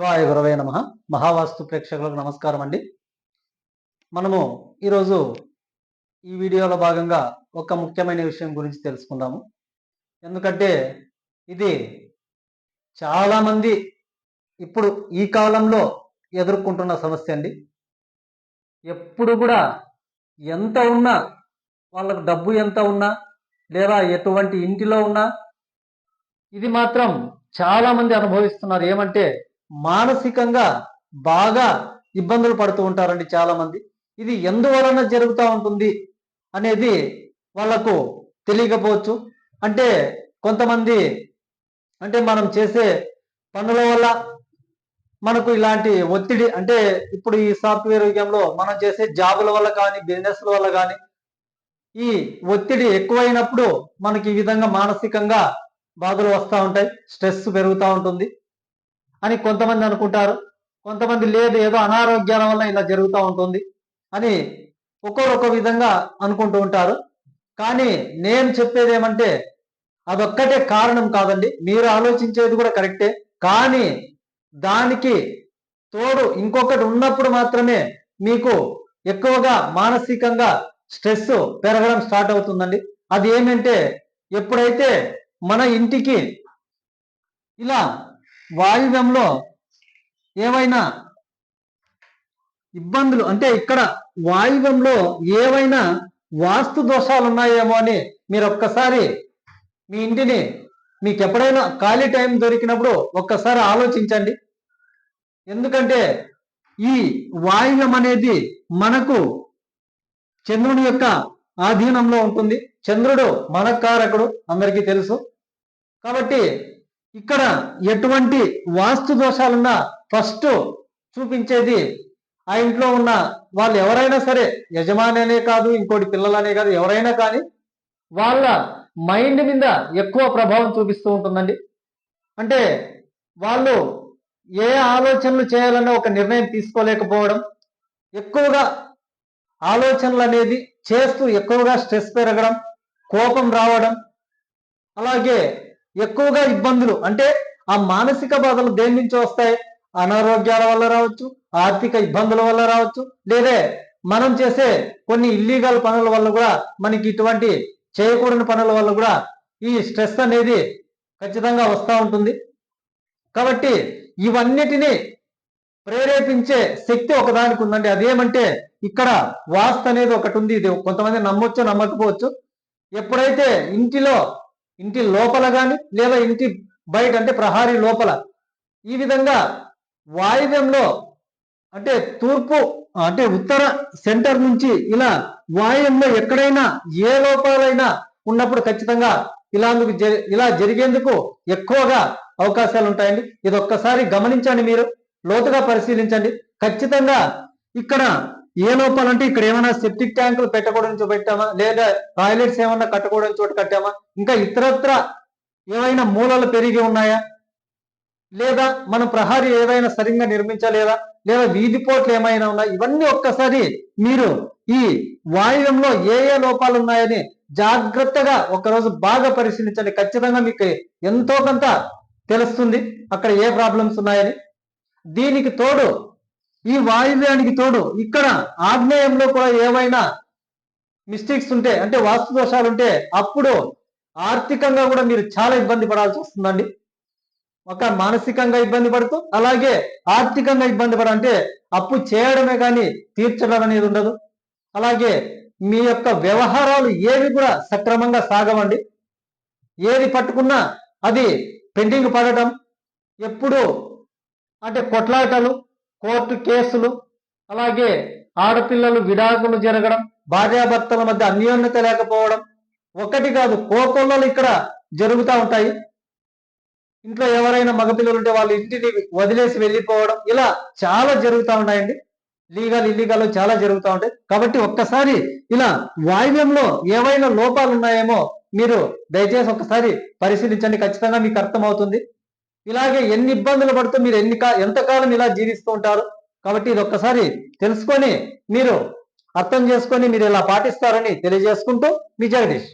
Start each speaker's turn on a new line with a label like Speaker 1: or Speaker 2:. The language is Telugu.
Speaker 1: శివాయ గురవే నమ. మహావాస్తు ప్రేక్షకులకు నమస్కారం అండి. మనము ఈరోజు ఈ వీడియోలో భాగంగా ఒక ముఖ్యమైన విషయం గురించి తెలుసుకుందాము. ఎందుకంటే ఇది చాలామంది ఇప్పుడు ఈ కాలంలో ఎదుర్కొంటున్న సమస్య అండి. ఎప్పుడు కూడా ఎంత ఉన్నా వాళ్ళకు డబ్బు ఎంత ఉన్నా లేదా ఎటువంటి ఇంటిలో ఉన్నా ఇది మాత్రం చాలామంది అనుభవిస్తున్నారు. ఏమంటే మానసికంగా బాగా ఇబ్బందులు పడుతూ ఉంటారండి చాలా మంది ఇది ఎందువలన జరుగుతూ ఉంటుంది అనేది వాళ్ళకు తెలియకపోవచ్చు. అంటే కొంతమంది అంటే మనం చేసే పనుల వల్ల మనకు ఇలాంటి ఒత్తిడి అంటే ఇప్పుడు ఈ సాఫ్ట్వేర్ యుగంలో మనం చేసే జాబుల వల్ల కానీ బిజినెస్ల వల్ల కానీ ఈ ఒత్తిడి ఎక్కువైనప్పుడు మనకి ఈ విధంగా మానసికంగా బాధలు వస్తూ ఉంటాయి స్ట్రెస్ పెరుగుతూ ఉంటుంది. అని కొంతమంది అనుకుంటారు. కొంతమంది లేదు ఏదో అనారోగ్యాల వల్ల ఇలా జరుగుతూ ఉంటుంది అని ఒక్కొరు విధంగా అనుకుంటూ ఉంటారు. కానీ నేను చెప్పేది ఏమంటే అదొక్కటే కారణం కాదండి. మీరు ఆలోచించేది కూడా కరెక్టే. కానీ దానికి తోడు ఇంకొకటి ఉన్నప్పుడు మాత్రమే మీకు ఎక్కువగా మానసికంగా స్ట్రెస్ పెరగడం స్టార్ట్ అవుతుందండి. అది ఏమంటే ఎప్పుడైతే మన ఇంటికి ఇలా వాయువ్యంలో ఏవైనా ఇబ్బందులు అంటే ఇక్కడ వాయువ్యంలో ఏవైనా వాస్తు దోషాలు ఉన్నాయేమో అని మీరు ఒక్కసారి మీ ఇంటిని మీకు ఎప్పుడైనా ఖాళీ టైం దొరికినప్పుడు ఒక్కసారి ఆలోచించండి. ఎందుకంటే ఈ వాయువ్యం అనేది మనకు చంద్రుని యొక్క ఆధీనంలో ఉంటుంది. చంద్రుడు మనకారకుడు అందరికీ తెలుసు. కాబట్టి ఇక్కడ ఎటువంటి వాస్తు దోషాలున్నా ఫస్ట్ చూపించేది ఆ ఇంట్లో ఉన్న వాళ్ళు ఎవరైనా సరే యజమాని అనే కాదు ఇంకోటి పిల్లలనే కాదు ఎవరైనా కానీ వాళ్ళ మైండ్ మీద ఎక్కువ ప్రభావం చూపిస్తూ ఉంటుందండి. అంటే వాళ్ళు ఏ ఆలోచనలు చేయాలన్న ఒక నిర్ణయం తీసుకోలేకపోవడం ఎక్కువగా ఆలోచనలు అనేది చేస్తూ ఎక్కువగా స్ట్రెస్ పెరగడం కోపం రావడం అలాగే ఎక్కువగా ఇబ్బందులు. అంటే ఆ మానసిక బాధలు దేని నుంచి వస్తాయి? అనారోగ్యాల వల్ల రావచ్చు ఆర్థిక ఇబ్బందుల వల్ల రావచ్చు లేదే మనం చేసే కొన్ని ఇల్లీగల్ పనుల వల్ల కూడా మనకి ఇటువంటి చేయకూడని పనుల వల్ల కూడా ఈ స్ట్రెస్ అనేది ఖచ్చితంగా వస్తూ ఉంటుంది. కాబట్టి ఇవన్నిటినీ ప్రేరేపించే శక్తి ఒకదానికి ఉందండి. అదేమంటే ఇక్కడ వాస్తు అనేది ఒకటి ఉంది. ఇది కొంతమంది నమ్మొచ్చు నమ్మకపోవచ్చు. ఎప్పుడైతే ఇంటిలో ఇంటి లోపల కానీ లేదా ఇంటి బయట అంటే ప్రహారీ లోపల. ఈ విధంగా వాయువ్యంలో అంటే తూర్పు అంటే ఉత్తర సెంటర్ నుంచి ఇలా వాయువ్యంలో ఎక్కడైనా ఏ లోపాలైనా ఉన్నప్పుడు ఖచ్చితంగా ఇలాందుకు ఇలా జరిగేందుకు ఎక్కువగా అవకాశాలు ఉంటాయండి ఇది ఒక్కసారి గమనించండి మీరు లోతుగా పరిశీలించండి. ఖచ్చితంగా ఇక్కడ ఏ లోపాలంటే ఇక్కడ ఏమైనా సెప్టిక్ ట్యాంకులు పెట్టకూడని చోటు పెట్టామా? లేదా టాయిలెట్స్ ఏమన్నా కట్టకూడని చోటు కట్టామా? ఇంకా ఇతరత్ర ఏమైనా మూలలు పెరిగి ఉన్నాయా? లేదా మన ప్రహారీ ఏదైనా సరిగ్గా నిర్మించలేదా? లేదా వీధి పోట్లు ఏమైనా ఉన్నాయి? ఇవన్నీ ఒక్కసారి మీరు ఈ వాయువ్యంలో ఏ ఏ లోపాలు ఉన్నాయని జాగ్రత్తగా ఒకరోజు బాగా పరిశీలించండి. ఖచ్చితంగా మీకు ఎంతో కొంత తెలుస్తుంది. అక్కడ ఏ ప్రాబ్లమ్స్ ఉన్నాయని. దీనికి తోడు ఈ వాయువ్యానికి తోడు ఇక్కడ ఆగ్నేయంలో కూడా ఏవైనా మిస్టేక్స్ ఉంటే అంటే వాస్తు దోషాలు ఉంటే అప్పుడు ఆర్థికంగా కూడా మీరు చాలా ఇబ్బంది పడాల్సి వస్తుందండి. ఒక మానసికంగా ఇబ్బంది పడుతూ అలాగే ఆర్థికంగా ఇబ్బంది పడ అంటే అప్పు చేయడమే కానీ తీర్చడం అనేది ఉండదు. అలాగే మీ యొక్క వ్యవహారాలు ఏవి కూడా సక్రమంగా సాగవండి. ఏది పట్టుకున్నా అది పెండింగ్ పడటం ఎప్పుడు అంటే కొట్లాటలు కోర్టు కేసులు అలాగే ఆడపిల్లలు విడాకులు జరగడం భార్యాభర్తల మధ్య అన్యోన్యత లేకపోవడం ఒకటి కాదు కోకొల్లలు ఇక్కడ జరుగుతూ ఉంటాయి. ఇంట్లో ఎవరైనా మగపిల్లలు ఉంటే వాళ్ళు ఇంటిని వదిలేసి వెళ్ళిపోవడం ఇలా చాలా జరుగుతూ ఉన్నాయండి. లీగల్ ఇల్లీగల్ చాలా జరుగుతూ ఉంటాయి. కాబట్టి ఒక్కసారి ఇలా వాయువ్యంలో ఏవైనా లోపాలు ఉన్నాయేమో మీరు దయచేసి ఒక్కసారి పరిశీలించండి. ఖచ్చితంగా మీకు అర్థమవుతుంది. ఇలాగే ఎన్ని ఇబ్బందులు పడుతూ మీరు ఎన్ని ఎంతకాలం ఇలా జీవిస్తూ ఉంటారు? కాబట్టి ఇది ఒక్కసారి తెలుసుకొని మీరు అర్థం చేసుకొని మీరు ఇలా పాటిస్తారని తెలియజేసుకుంటూ మీ జగదీష్.